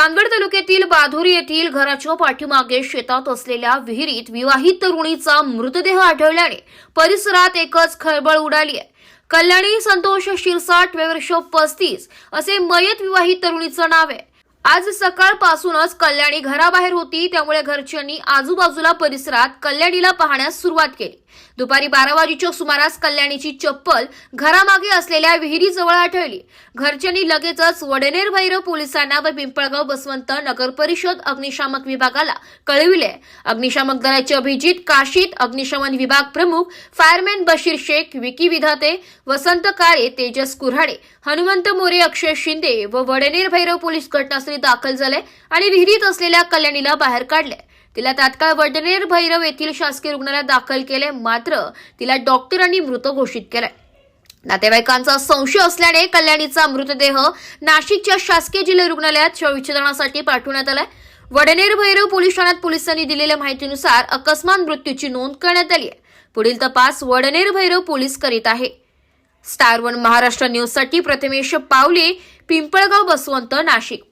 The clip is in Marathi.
चांदवड तालुक्यातील बाधोरी येथील घराच्या पाठीमागे शेतात असलेल्या विहिरीत विवाहित तरुणीचा मृतदेह आढळल्याने परिसरात एकच खळबळ उडाली आहे. कल्याणी संतोष शिरसाट वय वर्ष पस्तीस असे मयत विवाहित तरुणीचं नाव आहे. आज सकाळपासूनच कल्याणी घराबाहेर होती त्यामुळे घरच्यांनी आजूबाजूला परिसरात कल्याणीला पाहण्यास सुरुवात केली. दुपारी बारा वाजेच्या सुमारास कल्याणीची चप्पल घरामागे असलेल्या विहिरीजवळ आढळली. घरच्यांनी लगेचच वडनेर भैरव पोलिसांना व पिंपळगाव बसवंत नगर परिषद अग्निशामक विभागाला कळविले. अग्निशामक दलाचे अभिजित काशीत अग्निशमन विभाग प्रमुख फायरमॅन बशीर शेख विकी विधाते वसंत काळे तेजस कुऱ्हाडे हनुमंत मोरे अक्षय शिंदे व वडनेर भैरव पोलीस घटनास्थळी दाखल झाले आणि विहिरीत असलेल्या कल्याणीला बाहेर काढले. तिला तात्काळ वडनेर भैरव येथील शासकीय रुग्णालयात दाखल केले मात्र तिला डॉक्टरांनी मृत घोषित केलंय. नातेवाईकांचा संशय असल्याने कल्याणीचा मृतदेह नाशिकच्या शासकीय जिल्हा रुग्णालयात शवविच्छेदनासाठी पाठवण्यात आलाय. वडनेर भैरव पोलीस ठाण्यात पोलिसांनी दिलेल्या माहितीनुसार अकस्मात मृत्यूची नोंद करण्यात आली आहे. पुढील तपास वडनेर भैरव पोलीस करीत आहे. स्टार वन महाराष्ट्र न्यूजसाठी प्रथमेश पावले पिंपळगाव बसवंत नाशिक.